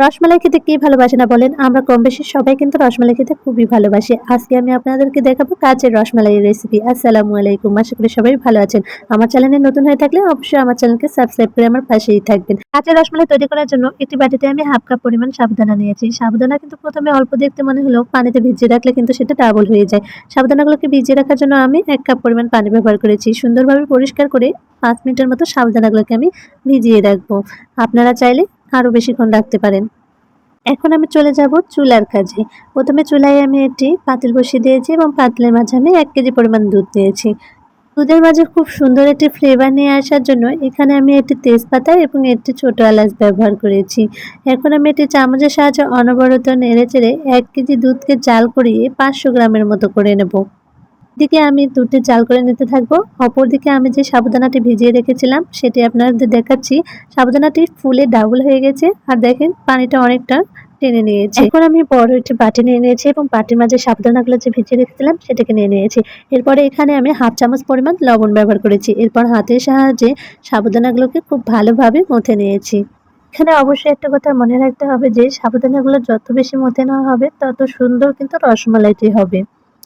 রসমালাই খেতে কে ভালোবাসে না বলেন? আমরা কম বেশি সবাই কিন্তু রসমালাই খেতে খুবই ভালোবাসি। আজকে আমি আপনাদেরকে দেখাবো কাচের রসমালাইয়ের রেসিপি আসসালামু আলাইকুম। আশা করি সবাই ভালো আছেন। আমার চ্যানেলে নতুন হয়ে থাকলে অবশ্যই আমার চ্যানেলকে সাবস্ক্রাইব করে আমার পাশেই থাকবেন। কাচের রসমালাই তৈরি করার জন্য একটি বাটিতে আমি হাফ কাপ পরিমাণ সাবধানা নিয়েছি। সাবধানা কিন্তু প্রথমে অল্প দেখতে মনে হলেও পানিতে ভিজিয়ে রাখলে কিন্তু সেটা ডাবল হয়ে যায়। সাবধানাগুলোকে ভিজিয়ে রাখার জন্য আমি এক কাপ পরিমাণ পানি ব্যবহার করেছি। সুন্দরভাবে পরিষ্কার করে পাঁচ মিনিটের মতো সাবধানাগুলোকে আমি ভিজিয়ে রাখব। আপনারা চাইলে আরও বেশিক্ষণ রাখতে পারেন। এখন আমি চলে যাব চুলার কাজে। প্রথমে চুলায় আমি একটি পাতিল বসিয়ে দিয়েছি এবং পাতিলের মাঝে আমি এক কেজি পরিমাণ দুধ দিয়েছি। দুধের মাঝে খুব সুন্দর একটি ফ্লেভার নিয়ে আসার জন্য এখানে আমি একটি তেজপাতা এবং একটি ছোটো এলাচ ব্যবহার করেছি। এখন আমি একটি চামচের সাহায্যে অনবরত নেড়ে চেড়ে এক কেজি দুধকে জাল করিয়ে পাঁচশো গ্রামের মতো করে নেব। দিকে আমি দুধটি জাল করে নিতে থাকব। অপর দিকে আমি যে সাবুদানাটি ভিজিয়ে রেখেছিলাম, সেটি আপনাদের দেখাচ্ছি। সাবুদানাটি ফুলে ডাবল হয়ে গেছে আর দেখেন পানিটা অনেকটা টেনে নিয়েছি। এখন আমি বড় একটি বাটি নিয়ে নিয়েছি এবং বাটির মাঝে সাবুদানাগুলো যে ভিজিয়ে রেখেছিলাম, সেটাকে নিয়ে নিয়েছি। এরপরে এখানে আমি হাফ চামচ পরিমাণ লবণ ব্যবহার করেছি। এরপর হাতের সাহায্যে সাবুদানাগুলোকে খুব ভালোভাবে মথে নিয়েছি। এখানে অবশ্যই একটা কথা মনে রাখতে হবে যে, সাবুদানাগুলো যত বেশি মথে নেওয়া হবে, তত সুন্দর কিন্তু রসমালাইটি হবে।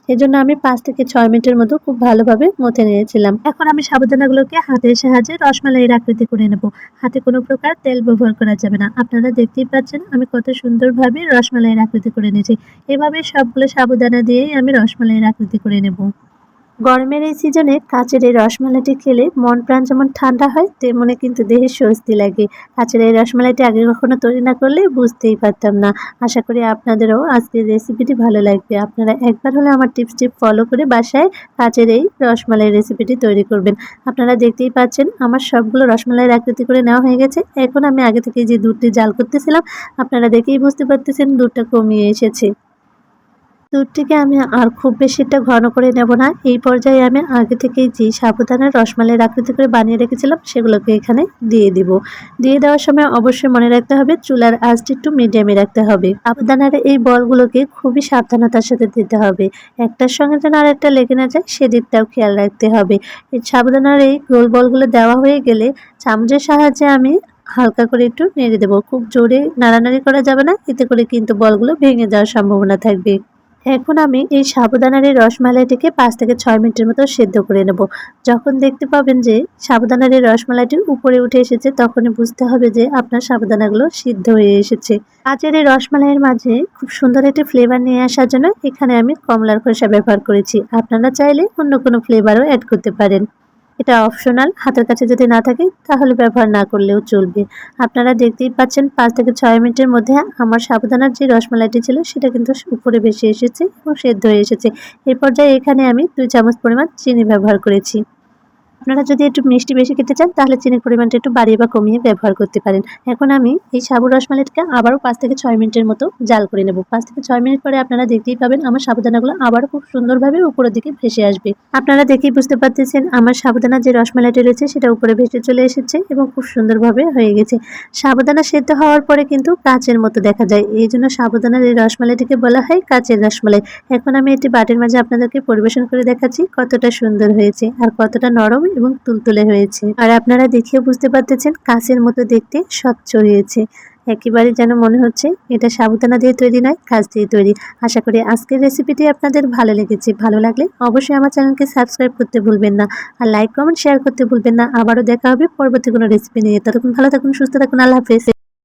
এই জন্য আমি পাঁচ থেকে ছয় মিনিটের মতো খুব ভালোভাবে মথে নিয়েছিলাম। এখন আমি সাবুদানাগুলোকে হাতের সাহায্যে রসমালাইয়ের আকৃতি করে নেব। হাতে কোনো প্রকার তেল ব্যবহার করা যাবে না। আপনারা দেখতেই পাচ্ছেন আমি কত সুন্দরভাবে রসমালাইয়ের আকৃতি করে নিয়েছি। এভাবে সবগুলো সাবুদানা দিয়েই আমি রসমালাইয়ের আকৃতি করে নেব। গরমের এই সিজনে কাচের এই রসমালাইটি খেলে মন প্রাণ যেমন ঠান্ডা হয়, তেমনি কিন্তু দেহে স্বস্তি লাগে। কাচের এই রসমালাইটি আগে কখনো তৈরি না করলে বুঝতেই পারতাম না। আশা করি আপনাদেরও আজকের রেসিপিটি ভালো লাগবে। আপনারা একবার হলে আমার টিপস টিপ ফলো করে বাসায় কাচের এই রসমালাই রেসিপিটি তৈরি করবেন। আপনারা দেখতেই পাচ্ছেন, আমার সবগুলো রসমালাইয়ের আকৃতি করে নেওয়া হয়ে গেছে। এখন আমি আগে থেকে যে দুধটি জাল করতেছিলাম, আপনারা দেখেই বুঝতে পারতেছেন দুধটা কমিয়ে এসেছে। দুধটিকে আমি আর খুব বেশি একটা ঘন করে নেব না। এই পর্যায়ে আমি আগে থেকেই যে সাবুদানার রসমালাইয়ের আকৃতি করে বানিয়ে রেখেছিলাম, সেগুলোকে এখানে দিয়ে দিব। দিয়ে দেওয়ার সময় অবশ্যই মনে রাখতে হবে, চুলার আঁচটি একটু মিডিয়ামে রাখতে হবে। সাবুদানার এই বলগুলোকে খুবই সাবধানতার সাথে দিতে হবে। একটার সঙ্গে যেন আর একটা লেগে না যায়, সেদিকটাও খেয়াল রাখতে হবে। এই সাবুদানার এই গোল বলগুলো দেওয়া হয়ে গেলে চামচের সাহায্যে আমি হালকা করে একটু নেড়ে দেবো। খুব জোরে নাড়ানাড়ি করা যাবে না, এতে করে কিন্তু বলগুলো ভেঙে যাওয়ার সম্ভাবনা থাকবে। এখন আমি এই সাবুদানার এই রসমালাইটিকে পাঁচ থেকে ছয় মিনিটের মতো সেদ্ধ করে নেব। যখন দেখতে পাবেন যে সাবুদানার এই রসমালাইটি উপরে উঠে এসেছে, তখনই বুঝতে হবে যে আপনার সাবুদানাগুলো সিদ্ধ হয়ে এসেছে। আজের এই রসমালাইয়ের মাঝে খুব সুন্দর একটি ফ্লেভার নিয়ে আসার জন্য এখানে আমি কমলার খোসা ব্যবহার করেছি। আপনারা চাইলে অন্য কোনো ফ্লেভারও অ্যাড করতে পারেন। এটা অপশনাল হাতের কাছে যদি না থাকে তাহলে ব্যবহার না করলেও চলবে। আপনারা দেখতেই পাচ্ছেন পাঁচ থেকে ছয় মিনিটের মধ্যে আমার সাবধানার যে রসমালাইটি ছিল সেটা কিন্তু উপরে বেশি এসেছে এবং সেদ্ধ হয়ে এসেছে। এরপর পর্যায়ে এখানে আমি দুই চামচ পরিমাণ চিনি ব্যবহার করেছি। আপনারা যদি একটু মিষ্টি বেশি খেতে চান, তাহলে চিনির পরিমাণটা একটু বাড়িয়ে বা কমিয়ে ব্যবহার করতে পারেন। এখন আমি এই সাবু রসমালাইটাকে আবারও পাঁচ থেকে ছয় মিনিটের মতো জাল করে নেব। পাঁচ থেকে ছয় মিনিট পরে আপনারা দেখতেই পাবেন আমার সাবুদানাগুলো আবারও খুব সুন্দরভাবে উপরের দিকে ভেসে আসবে। আপনারা দেখেই বুঝতে পারতেছেন, আমার সাবুদানা যে রসমালাইটি রয়েছে, সেটা উপরে ভেসে চলে এসেছে এবং খুব সুন্দরভাবে হয়ে গেছে। সাবুদানা সেদ্ধ হওয়ার পরে কিন্তু কাচের মতো দেখা যায়। এই জন্য সাবুদানার এই রসমালাইটিকে বলা হয় কাঁচের রসমালাই। এখন আমি একটি বাটির মাঝে আপনাদেরকে পরিবেশন করে দেখাচ্ছি কতটা সুন্দর হয়েছে আর কতটা নরম এবং তুলতুলে হয়েছে। আর আপনারা দেখেও বুঝতে পারতেছেন কাঁচের মতো দেখতে, স্বচ্ছ হয়েছে। একেবারে যেন মনে হচ্ছে এটা সাবুদানা দিয়ে তৈরি নয় কাজ দিয়ে তৈরি। আশা করি আজকের রেসিপিটি আপনাদের ভালো লেগেছে। ভালো লাগলে অবশ্যই আমার চ্যানেলকে সাবস্ক্রাইব করতে ভুলবেন না। আর লাইক কমেন্ট শেয়ার করতে ভুলবেন না। আবারও দেখা হবে পরবর্তী কোনো রেসিপি নিয়ে। ততক্ষণ ভালো থাকুন, সুস্থ থাকুন। আল্লাহ হাফেজ।